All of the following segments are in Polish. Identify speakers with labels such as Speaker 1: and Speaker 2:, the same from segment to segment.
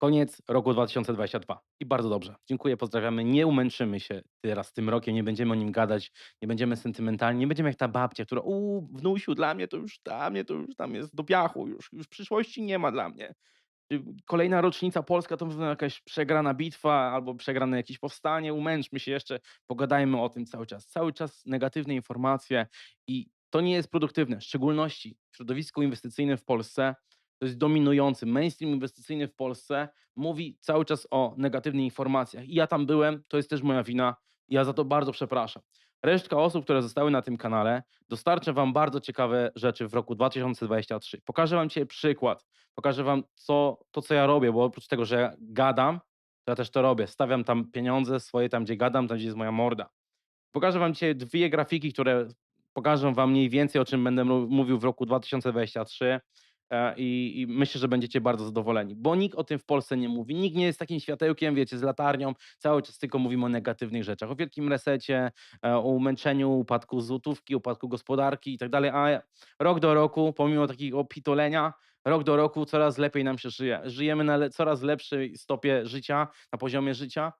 Speaker 1: Koniec roku 2022 i bardzo dobrze. Dziękuję, pozdrawiamy. Nie umęczymy się teraz tym rokiem, nie będziemy o nim gadać, nie będziemy sentymentalni, nie będziemy jak ta babcia, która: „U, wnusiu, dla mnie to już dla mnie to już tam jest do piachu, już już przyszłości nie ma dla mnie”. Kolejna rocznica polska to jakaś przegrana bitwa albo przegrane jakieś powstanie, umęczmy się jeszcze, pogadajmy o tym cały czas. Cały czas negatywne informacje i to nie jest produktywne, w szczególności w środowisku inwestycyjnym w Polsce to jest dominujący. Mainstream inwestycyjny w Polsce mówi cały czas o negatywnych informacjach i ja tam byłem, to jest też moja wina, ja za to bardzo przepraszam. Resztka osób, które zostały na tym kanale, dostarczę wam bardzo ciekawe rzeczy w roku 2023. Pokażę wam dzisiaj przykład, pokażę wam co, to, co ja robię, bo oprócz tego, że gadam, to ja też to robię. Stawiam tam pieniądze swoje, tam gdzie gadam, tam gdzie jest moja morda. Pokażę wam dzisiaj dwie grafiki, które pokażą wam mniej więcej, o czym będę mówił w roku 2023 e, i, i myślę, że będziecie bardzo zadowoleni, bo nikt o tym w Polsce nie mówi. Nikt nie jest takim światełkiem, wiecie, z latarnią. Cały czas tylko mówimy o negatywnych rzeczach, o wielkim resecie, e, o umęczeniu, upadku złotówki, upadku gospodarki i tak dalej, a rok do roku, pomimo takiego pitolenia, rok do roku coraz lepiej nam się żyje. Żyjemy na coraz lepszej stopie życia, na poziomie życia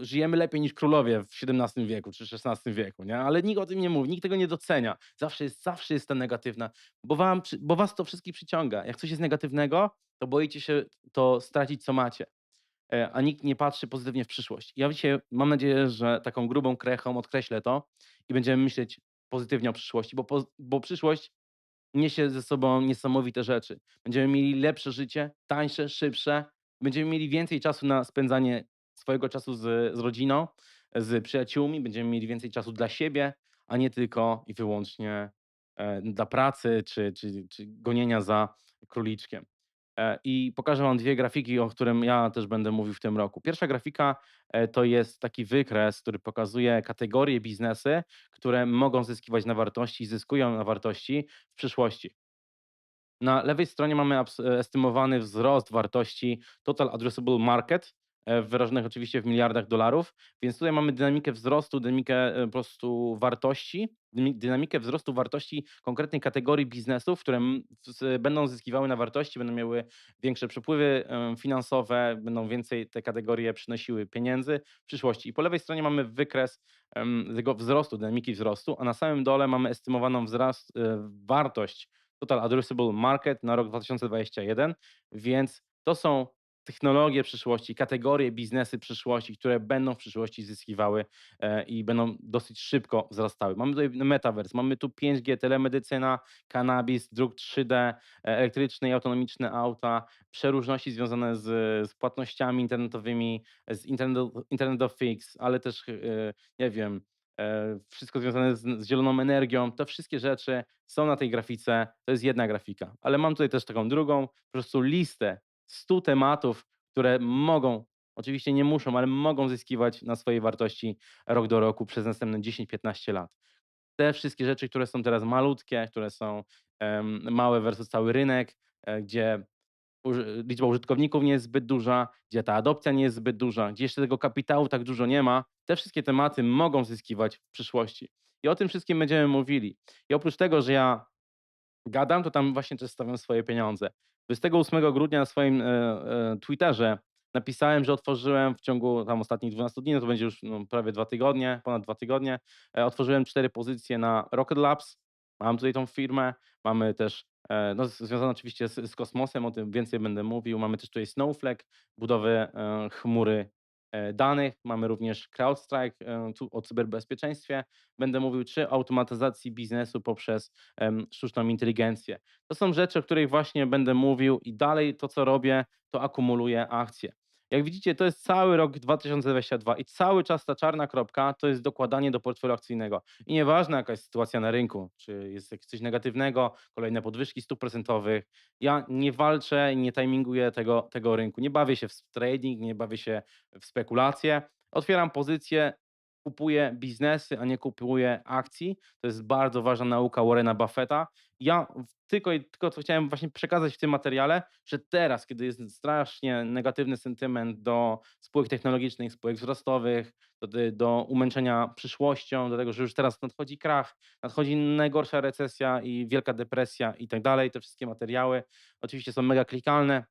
Speaker 1: żyjemy lepiej niż królowie w XVII wieku czy XVI wieku, nie? Ale nikt o tym nie mówi, nikt tego nie docenia. Zawsze jest, zawsze jest ta negatywna, bo, wam, bo was to wszystkich przyciąga. Jak coś jest negatywnego, to boicie się to stracić, co macie. E, A nikt nie patrzy pozytywnie w przyszłość. Ja dzisiaj mam nadzieję, że taką grubą krechą odkreślę to i będziemy myśleć pozytywnie o przyszłości, bo, bo przyszłość niesie ze sobą niesamowite rzeczy. Będziemy mieli lepsze życie, tańsze, szybsze. Będziemy mieli więcej czasu na spędzanie swojego czasu z, z rodziną, z przyjaciółmi. Będziemy mieli więcej czasu dla siebie, a nie tylko i wyłącznie e, dla pracy czy, czy, czy gonienia za króliczkiem. E, I pokażę Wam dwie grafiki, o którym ja też będę mówił w tym roku. Pierwsza grafika e, to jest taki wykres, który pokazuje kategorie biznesy, które mogą zyskiwać na wartości i zyskują na wartości w przyszłości. Na lewej stronie mamy estymowany wzrost wartości Total Addressable Market, wyrażonych oczywiście w miliardach dolarów, więc tutaj mamy dynamikę wzrostu, dynamikę e, po prostu wartości, dynamikę wzrostu wartości konkretnej kategorii biznesów, które będą zyskiwały na wartości, będą miały większe przepływy finansowe, będą więcej te kategorie przynosiły pieniędzy w przyszłości. I po lewej stronie mamy wykres tego wzrostu, dynamiki wzrostu, a na samym dole mamy estymowaną wzrast, e, wartość Total Addressable Market na rok 2021, więc to są technologie przyszłości, kategorie biznesy przyszłości, które będą w przyszłości zyskiwały e, i będą dosyć szybko wzrastały. Mamy tutaj metaverse, mamy tu 5G, telemedycyna, cannabis, druk 3D, e, elektryczne i autonomiczne auta, przeróżności związane z, z płatnościami internetowymi, z Internet, Internet of Things, ale też, e, nie wiem, wszystko związane z, z zieloną energią, te wszystkie rzeczy są na tej grafice, to jest jedna grafika, ale mam tutaj też taką drugą, po prostu listę 100 tematów, które mogą, oczywiście nie muszą, ale mogą zyskiwać na swojej wartości rok do roku przez następne 10-15 lat. Te wszystkie rzeczy, które są teraz malutkie, które są małe versus cały rynek, e, gdzie liczba użytkowników nie jest zbyt duża, gdzie ta adopcja nie jest zbyt duża, gdzie jeszcze tego kapitału tak dużo nie ma, te wszystkie tematy mogą zyskiwać w przyszłości. I o tym wszystkim będziemy mówili. I oprócz tego, że ja gadam, to tam właśnie też stawiam swoje pieniądze. 28 grudnia na swoim e, e, Twitterze napisałem, że otworzyłem w ciągu tam ostatnich 12 dni, no to będzie już no, prawie dwa tygodnie, ponad dwa tygodnie, e, otworzyłem cztery pozycje na Rocket Labs. Mam tutaj tą firmę, mamy też, no, związane oczywiście z, z kosmosem, o tym więcej będę mówił. Mamy też tutaj Snowflake, budowę chmury danych. Mamy również CrowdStrike e, o cyberbezpieczeństwie. Będę mówił, czy automatyzacji biznesu poprzez sztuczną inteligencję. To są rzeczy, o których właśnie będę mówił i dalej to, co robię, to akumuluję akcje. Jak widzicie, to jest cały rok 2022 i cały czas ta czarna kropka to jest dokładanie do portfela akcyjnego. I nieważne jaka jest sytuacja na rynku, czy jest coś negatywnego, kolejne podwyżki stóp procentowych, ja nie walczę i nie timinguję tego, tego rynku. Nie bawię się w trading, nie bawię się w spekulacje. Otwieram pozycje, kupuję biznesy, a nie kupuję akcji. To jest bardzo ważna nauka Warrena Buffetta. Ja tylko, tylko co chciałem właśnie przekazać w tym materiale, że teraz, kiedy jest strasznie negatywny sentyment do spółek technologicznych, spółek wzrostowych, do, do umęczenia przyszłością, do tego, że już teraz nadchodzi krach, nadchodzi najgorsza recesja i wielka depresja i tak dalej, te wszystkie materiały oczywiście są mega klikalne,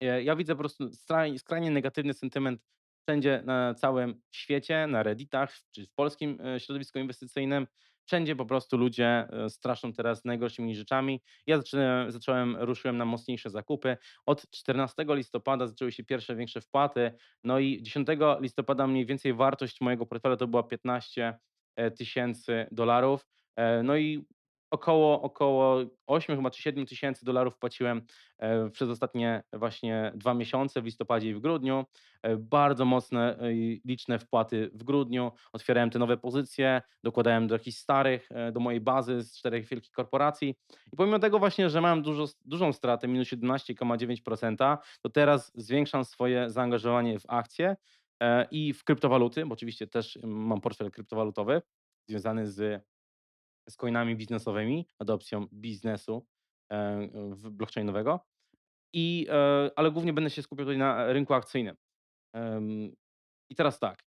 Speaker 1: ja widzę po prostu skraj skrajnie negatywny sentyment wszędzie na całym świecie, na Redditach czy w polskim, e, środowisku inwestycyjnym. Wszędzie po prostu ludzie, e, straszą teraz najgorszymi rzeczami. Ja zaczynałem zacząłem ruszyłem na mocniejsze zakupy. Od 14 listopada zaczęły się pierwsze większe wpłaty, no i 10 listopada mniej więcej wartość mojego portfela to była 15, e, tysięcy dolarów. No i około około 8 chyba czy 7 tysięcy dolarów wpłaciłem e, przez ostatnie właśnie 2 miesiące, w listopadzie i w grudniu. E, bardzo mocne e, liczne wpłaty w grudniu. Otwierałem te nowe pozycje, dokładałem do jakichś starych, do mojej bazy z czterech wielkich korporacji. I pomimo tego właśnie, że mam dużo, dużą stratę, minus 17,9%, to teraz zwiększam swoje zaangażowanie w akcje i w kryptowaluty, bo oczywiście też mam portfel kryptowalutowy związany z z coinami biznesowymi, adopcją biznesu e, w blockchainowego. I, e, ale głównie będę się skupiał tutaj na rynku akcyjnym. I teraz tak,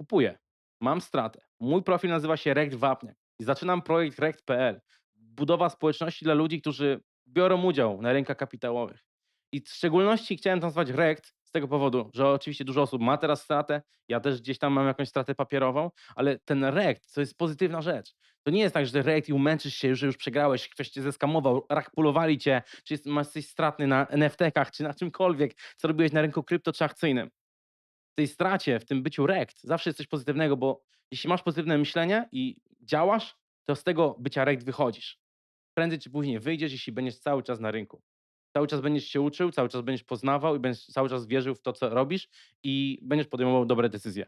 Speaker 1: kupuję, mam stratę. Mój profil nazywa się Rekt Wapniak i zaczynam projekt Rekt.pl. Budowa społeczności dla ludzi, którzy biorą udział na rynkach kapitałowych. I w szczególności chciałem nazwać Rekt z tego powodu, że oczywiście dużo osób ma teraz stratę, ja też gdzieś tam mam jakąś stratę papierową, ale ten Rekt to jest pozytywna rzecz. To nie jest tak, że Rekt i umęczysz się, że już przegrałeś, ktoś cię zeskamował, rakpulowali cię, czy jest, masz jesteś stratny na NFT-kach, czy na czymkolwiek, co robiłeś na rynku krypto czy akcyjnym w tej stracie, w tym byciu rekt, zawsze jest coś pozytywnego, bo jeśli masz pozytywne myślenie i działasz, to z tego bycia rekt wychodzisz. Prędzej czy później wyjdziesz, jeśli będziesz cały czas na rynku. Cały czas będziesz się uczył, cały czas będziesz poznawał i będziesz cały czas wierzył w to, co robisz i będziesz podejmował dobre decyzje.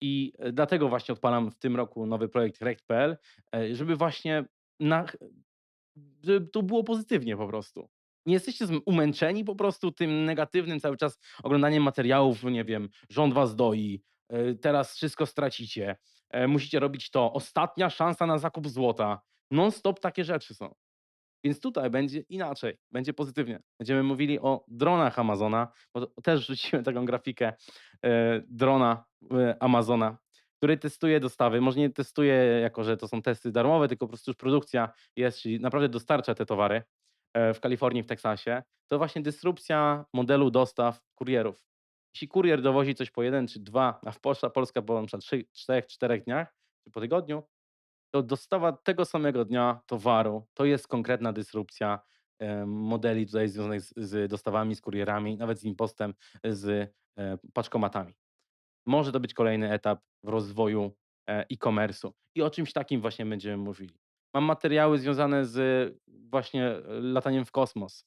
Speaker 1: I e, dlatego właśnie odpalam w tym roku nowy projekt Rekt.pl, e, żeby właśnie na, żeby to było pozytywnie po prostu. Nie jesteście umęczeni po prostu tym negatywnym cały czas oglądaniem materiałów, nie wiem, rząd was doi, e, teraz wszystko stracicie, musicie robić to, ostatnia szansa na zakup złota. Non stop takie rzeczy są. Więc tutaj będzie inaczej, będzie pozytywnie. Będziemy mówili o dronach Amazona, bo też wrzuciłem taką grafikę e, drona e, Amazona, który testuje dostawy. Może nie testuje jako, że to są testy darmowe, tylko po prostu już produkcja jest, czyli naprawdę dostarcza te towary e, w Kalifornii, w Teksasie. To właśnie dysrupcja modelu dostaw kurierów. Jeśli kurier dowozi coś po jeden czy dwa, a w Polsce, Polska po na przykład trzy, czterech, czterech dniach czy po tygodniu, to dostawa tego samego dnia towaru to jest konkretna dysrupcja e, modeli tutaj związanych z, z dostawami, z kurierami, nawet z impostem, z e, paczkomatami. Może to być kolejny etap w rozwoju e, e-commerce'u i o czymś takim właśnie będziemy mówili. Mam materiały związane z właśnie lataniem w kosmos,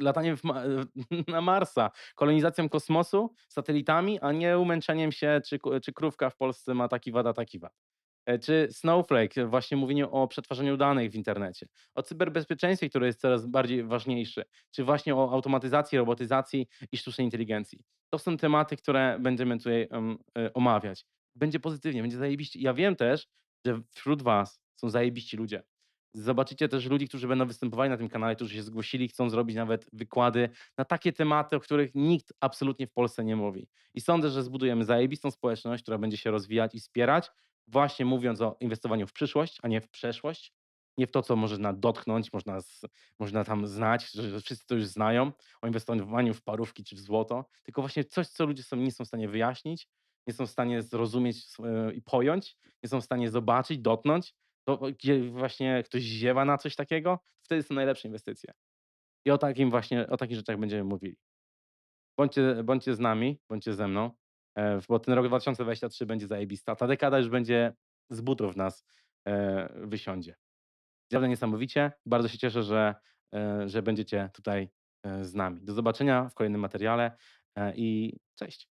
Speaker 1: lataniem ma na Marsa, kolonizacją kosmosu satelitami, a nie umęczeniem się, czy, czy krówka w Polsce ma taki wad, a taki wad. E, Czy Snowflake, e, właśnie mówienie o przetwarzaniu danych w internecie, o cyberbezpieczeństwie, które jest coraz bardziej ważniejsze, czy właśnie o automatyzacji, robotyzacji i sztucznej inteligencji. To są tematy, które będziemy tutaj e, omawiać. Będzie pozytywnie, będzie zajebiście. Ja wiem też, że wśród Was są zajebiści ludzie. Zobaczycie też ludzi, którzy będą występowali na tym kanale, którzy się zgłosili, chcą zrobić nawet wykłady na takie tematy, o których nikt absolutnie w Polsce nie mówi. I sądzę, że zbudujemy zajebistą społeczność, która będzie się rozwijać i wspierać, właśnie mówiąc o inwestowaniu w przyszłość, a nie w przeszłość. Nie w to, co można dotknąć, można, z, można tam znać, że, wszyscy to już znają, o inwestowaniu w parówki czy w złoto, tylko właśnie coś, co ludzie nie są w stanie wyjaśnić, nie są w stanie zrozumieć e, i pojąć, nie są w stanie zobaczyć, dotknąć, to gdzie właśnie ktoś ziewa na coś takiego, wtedy są najlepsze inwestycje. I o takim właśnie, o takich rzeczach będziemy mówili. Bądźcie, bądźcie z nami, bądźcie ze mną, bo ten rok 2023 będzie zajebista. Ta dekada już będzie z butów nas e, wysiądzie. Naprawdę niesamowicie. Bardzo się cieszę, że, e, że będziecie tutaj e, z nami. Do zobaczenia w kolejnym materiale e, i cześć.